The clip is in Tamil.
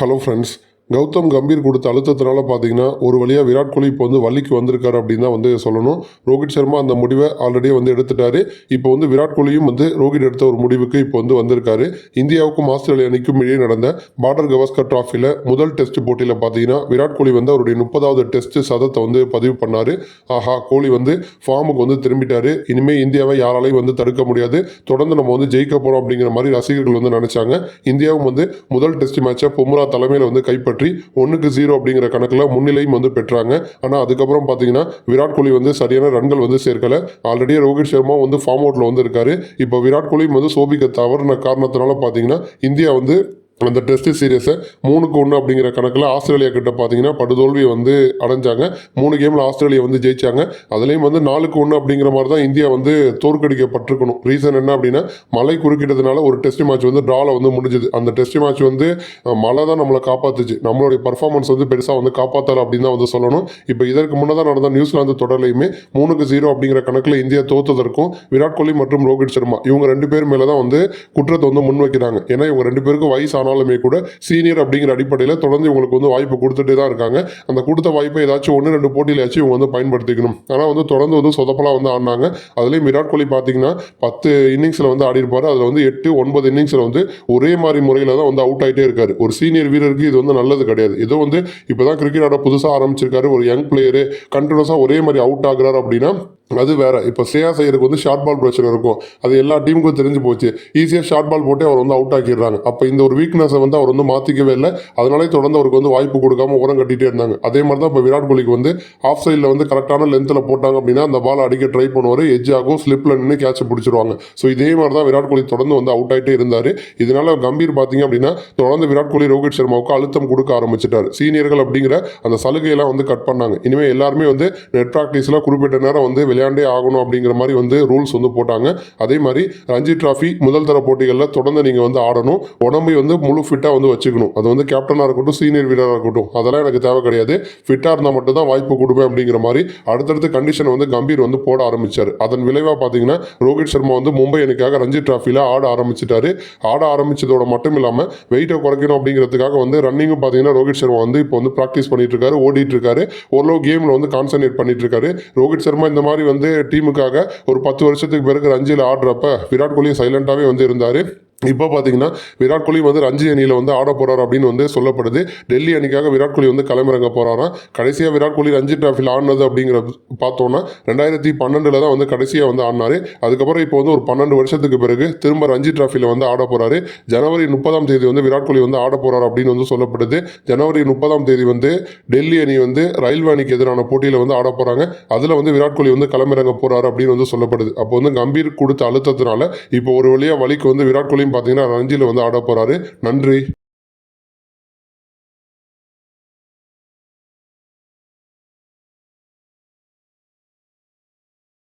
ஹலோ ஃப்ரெண்ட்ஸ் கௌதம் கம்பீர் கொடுத்த அழுத்தத்தினால பார்த்தீங்கன்னா ஒரு வழியாக விராட் கோலி இப்போ வந்து வள்ளிக்கு வந்திருக்காரு அப்படின்னு தான் வந்து சொல்லணும். ரோஹித் சர்மா அந்த முடிவை ஆல்ரெடி வந்து எடுத்துட்டாரு. இப்போ வந்து விராட் கோலியும் வந்து ரோஹித் எடுத்த ஒரு முடிவுக்கு இப்போ வந்து வந்திருக்காரு. இந்தியாவுக்கும் ஆஸ்திரேலியா அணிக்கும் இடையே நடந்த பார்டர் கவாஸ்கர் டிராஃபியில் முதல் டெஸ்ட் போட்டியில் பார்த்தீங்கன்னா விராட் கோலி வந்து அவருடைய முப்பதாவது டெஸ்ட் சதத்தை வந்து பதிவு பண்ணார். ஆஹா கோலி வந்து ஃபார்முக்கு வந்து திரும்பிட்டார். இனிமேல் இந்தியாவை யாராலையும் வந்து தடுக்க முடியாது. தொடர்ந்து நம்ம வந்து ஜெயிக்க போகிறோம் அப்படிங்கிற மாதிரி ரசிகர்கள் வந்து நினச்சாங்க. இந்தியாவும் வந்து முதல் டெஸ்ட் மேட்சை பொம்ரா தலைமையில் வந்து கைப்பற்ற ஒன்றுக்கு ஜீரோ அப்படிங்கிற கணக்கில் முன்னிலையும் வந்து பெற்றாங்க. ஆனால் அதுக்கப்புறம் பார்த்தீங்கன்னா விராட் கோலி வந்து சரியான ரன்கள் வந்து சேர்க்கலை. ஆல்ரெடி ரோஹித் சர்மா வந்து ஃபார்ம் அவுட்டில் வந்து இருக்காரு. இப்போ விராட் கோலியும் வந்து சோபிக்க தவறுன காரணத்தினால பார்த்தீங்கன்னா இந்தியா வந்து அந்த டெஸ்ட் சீரியஸை மூணுக்கு ஒன்று அப்படிங்கிற கணக்கில் ஆஸ்திரேலியா கிட்ட பார்த்தீங்கன்னா படுதோல்வியை வந்து அடைஞ்சாங்க. மூணு கேமில் ஆஸ்திரேலியா வந்து ஜெயிச்சாங்க. அதுலேயும் வந்து நாலுக்கு ஒன்று அப்படிங்கிற மாதிரி தான் இந்தியா வந்து தோற்கடிக்கப்பட்டிருக்கணும். ரீசன் என்ன அப்படின்னா மழை குறுக்கிட்டதுனால ஒரு டெஸ்ட் மேட்ச் வந்து ட்ராவில் வந்து முடிஞ்சுது. அந்த டெஸ்ட் மேட்ச் வந்து மழை தான் நம்மளை காப்பாத்துச்சு. நம்மளுடைய பர்ஃபார்மன்ஸ் வந்து பெருசாக வந்து காப்பாற்றலை அப்படின்னு தான் வந்து சொல்லணும். இப்போ இதற்கு முன்னதாக நடந்த நியூசிலாந்து தொடர்லையுமே மூணுக்கு ஜீரோ அப்படிங்கிற கணக்கில் இந்தியா தோத்ததற்கும் விராட் கோலி மற்றும் ரோஹித் சர்மா இவங்க ரெண்டு பேர் மேலே தான் வந்து குற்றத்தை வந்து முன்வைக்கிறாங்க. ஏன்னா இவங்க ரெண்டு பேருக்கும் வயசான ஆனாலுமே கூட சீனியர் அப்படிங்கிற அடிப்படையில் தொடர்ந்து இவங்களுக்கு வந்து வாய்ப்பு கொடுத்துட்டே தான் இருக்காங்க. அந்த கொடுத்த வாய்ப்பை ஏதாச்சும் ஒன்று ரெண்டு போட்டியிலாச்சும் இவங்க வந்து பயன்படுத்திக்கணும். ஆனால் வந்து தொடர்ந்து வந்து சொதப்பலாக வந்து ஆடினாங்க. அதுலேயும் விராட் கோலி பார்த்தீங்கன்னா பத்து இன்னிங்ஸில் வந்து ஆடி இருப்பார். அதில் வந்து எட்டு ஒன்பது இன்னிங்ஸில் வந்து ஒரே மாதிரி முறையில் தான் வந்து அவுட் ஆகிட்டே இருக்காரு. ஒரு சீனியர் வீரருக்கு இது வந்து நல்லது கிடையாது. இது வந்து இப்போ தான் கிரிக்கெட் ஆட புதுசாக ஆரம்பிச்சிருக்காரு. ஒரு யங் பிளேயரு கண்டினியூஸாக ஒரே மாதிரி அவுட் ஆகுறாரு அப்படின்னா அது வேற. இப்போ ஸ்ரேயா ஐயருக்கு வந்து ஷார்ட் பால் பிரச்சனை இருக்கும். அது எல்லா டீமுக்கும் தெரிஞ்சு போச்சு. ஈஸியாக ஷார்ட் பால் போட்டு அவர் வந்து அவுட் ஆக்கிடுறாங்க. அப்போ இந்த ஒரு வீக்னஸை வந்து அவர் வந்து மாற்றிக்கவே இல்லை. அதனாலே தொடர்ந்து அவருக்கு வந்து வாய்ப்பு கொடுக்காம உரம் கட்டிகிட்டே இருந்தாங்க. அதே மாதிரி தான் இப்போ விராட் கோலிக்கு வந்து ஆஃப் சைடில் வந்து கரெக்டான லென்த்தில் போட்டாங்க அப்படின்னா அந்த பால் அடிக்க ட்ரை பண்ணுவார். எஜ் ஆகும் ஸ்லிப்பில் நின்று கேட்சை பிடிச்சிருவாங்க. ஸோ இதே மாதிரி தான் விராட் கோலி தொடர்ந்து வந்து அவுட் ஆகிட்டே இருந்தார். இதனால் கம்பீர் பார்த்தீங்க அப்படின்னா தொடர்ந்து விராட் கோலி ரோஹித் சர்மாவுக்கு அழுத்தம் கொடுக்க ஆரம்பிச்சிட்டார். சீனியர்கள் அப்படிங்கிற அந்த சலுகையெல்லாம் வந்து கட் பண்ணாங்க. இனிமேல் எல்லாருமே வந்து நெட் ப்ராக்டிஸில் குறிப்பிட்ட நேரம் வந்து விளையாண்டே ஆகணும் அப்படிங்கிற மாதிரி வந்து ரூல்ஸ் வந்து போட்டாங்க. அதே மாதிரி ரஞ்சி டிராஃபி முதல் தர போட்டிகளில் தொடர்ந்து நீங்கள் வந்து ஆடணும். உடம்பை வந்து முழு ஃபிட்டாக வந்து வச்சுக்கணும். அது வந்து கேப்டனாக இருக்கட்டும் சீனியர் வீரராக இருக்கட்டும். அதெல்லாம் எனக்கு தேவை கிடையாது. ஃபிட்டாக இருந்தால் மட்டும் தான் வாய்ப்பு கொடுப்பேன் அப்படிங்கிற மாதிரி அடுத்தடுத்து கண்டிஷன் வந்து கம்பீர் வந்து போட ஆரம்பிச்சார். அதன் விளைவாக பார்த்தீங்கன்னா ரோஹித் சர்மா வந்து மும்பை எனக்காக ரஞ்சி டிராஃபியில் ஆட ஆரம்பிச்சிட்டாரு. ஆட ஆரம்பித்ததோட மட்டும் இல்லாமல் வெயிட்டை குறைக்கணும் அப்படிங்கிறதுக்காக வந்து ரன்னிங்கும் பார்த்தீங்கன்னா ரோஹித் சர்மா வந்து இப்போ வந்து ப்ராக்டிஸ் பண்ணிட்டு இருக்காரு ஓடிட்டு இருக்காரு. ஓரளவு கேமில் வந்து கான்சன்ட்ரேட் பண்ணிட்டு இருக்காரு. ரோஹித் சர்மா இந்த மாதிரி வந்து டீமுக்காக ஒரு பத்து வருஷத்துக்கு பிறகு ரஞ்சியில் ஆடுறப்ப விராட் கோலி சைலண்டாகவே வந்து இருந்தார். இப்போ பார்த்தீங்கன்னா விராட் கோலி வந்து ரஞ்சி அணியில் வந்து ஆட போகிறார் அப்படின்னு வந்து சொல்லப்படுது. டெல்லி அணிக்காக விராட் கோலி வந்து களமிறங்க போகிறாராம் கடைசியாக விராட் கோலி ரஞ்சி டிராஃபியில் ஆடினது அப்படிங்கிற பார்த்தோன்னா ரெண்டாயிரத்தி பன்னெண்டில் தான் வந்து கடைசியாக வந்து ஆடினார். அதுக்கப்புறம் இப்போ வந்து ஒரு பன்னெண்டு வருஷத்துக்கு பிறகு திரும்ப ரஞ்சி டிராஃபியில் வந்து ஆட போகிறாரு ஜனவரி முப்பதாம் தேதி வந்து விராட் கோலி வந்து ஆட போகிறார் அப்படின்னு வந்து சொல்லப்படுது. ஜனவரி முப்பதாம் தேதி வந்து டெல்லி அணி வந்து ரயில்வே அணிக்கு எதிரான போட்டியில் வந்து ஆட போகிறாங்க அதில் வந்து விராட் கோலி வந்து களமிறங்க போகிறார் அப்படின்னு வந்து சொல்லப்படுது. அப்போ வந்து கம்பீர் கொடுத்த அழுத்தத்தினால இப்போ ஒரு வழியாக வழிக்கு வந்து விராட் கோலியும் பார்த்தீங்கன்னா ரஞ்சியில் வந்து ஆட போறாரு. நன்றி.